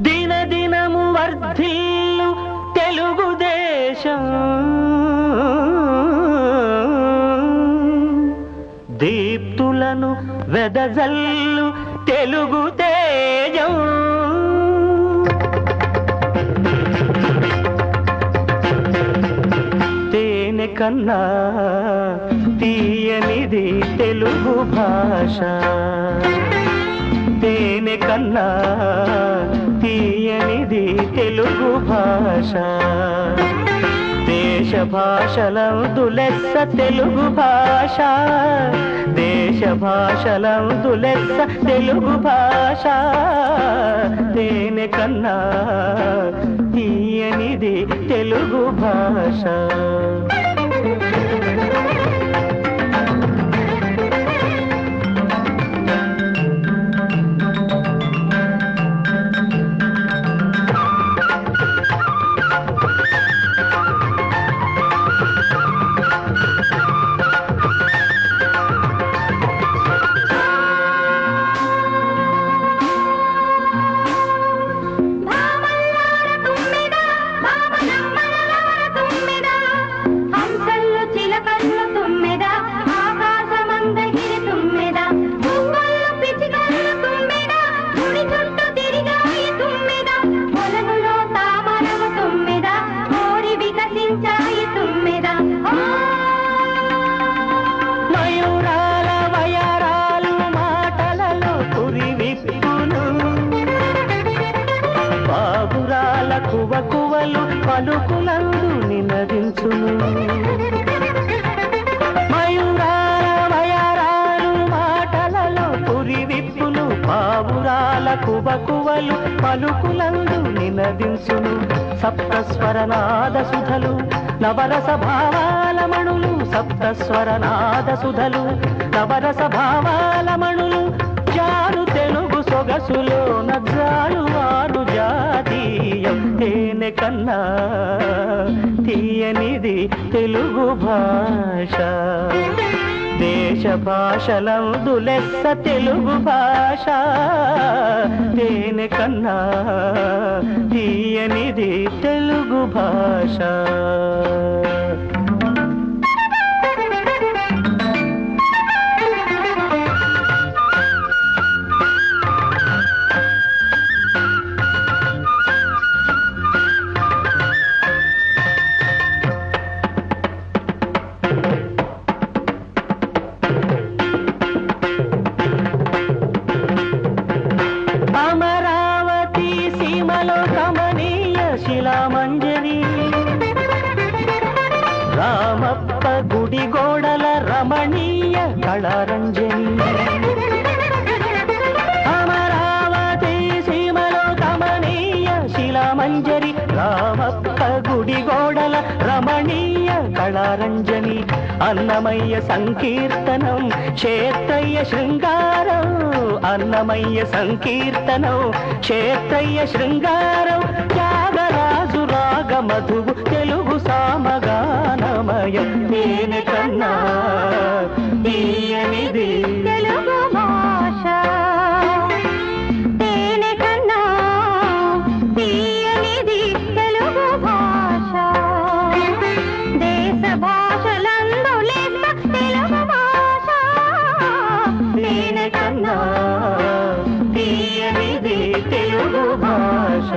దినదినము వర్ధిల్లు తెలుగుదేశం. దీప్తులను వెదజల్లు తెలుగు తేజం తేనె కన్నా తీయనిది తెలుగు భాష. తేనె కన్నా తీయనిది తెలుగు భాష. దేశ భాషలందు లెస్స తెలుగు భాష. దేశ భాషలందు లెస్స తెలుగు భాష. దేని కన్నా తీయనిది తెలుగు భాష. కువ కువలు పలుకులందు నినదించును. మయూరాల వయరాలు మాటలలో పురివిప్పులు పావురాల కువ కువలు పలుకులందు నినదించును. సప్తస్వరనాద సుధలు నవరస భావాల మణులు సప్తస్వరనాద సుధలు నవరస భావాల మణులు జారు తెలుగు సొగసులో నజారు వారు జాతీయం. తేనె కన్నా తీయనిది తెలుగు భాష. దేశ భాషలందు లెస్స తెలుగు భాష. తేనె కన్నా తీయనిది తెలుగు భాష. రామంజరి రామప్ప గుడి గోడల రమణీయ కళారంజని. అమరావతి సీమలో కమనీయ శిలామంజరి రామప్ప గుడి గోడల రమణీయ కళారంజని. అన్నమయ్య సంకీర్తనం క్షేత్రయ్య శృంగారం. అన్నమయ్య సంకీర్తనం క్షేత్రయ్య శృంగారం త్యాగరాజు రాగ మధువు తెలుగు సామగానమయం. నేను కన్నా బియ్యమిది తెలుగు భాష. కన్నా తీయనిది తెలుగు భాష.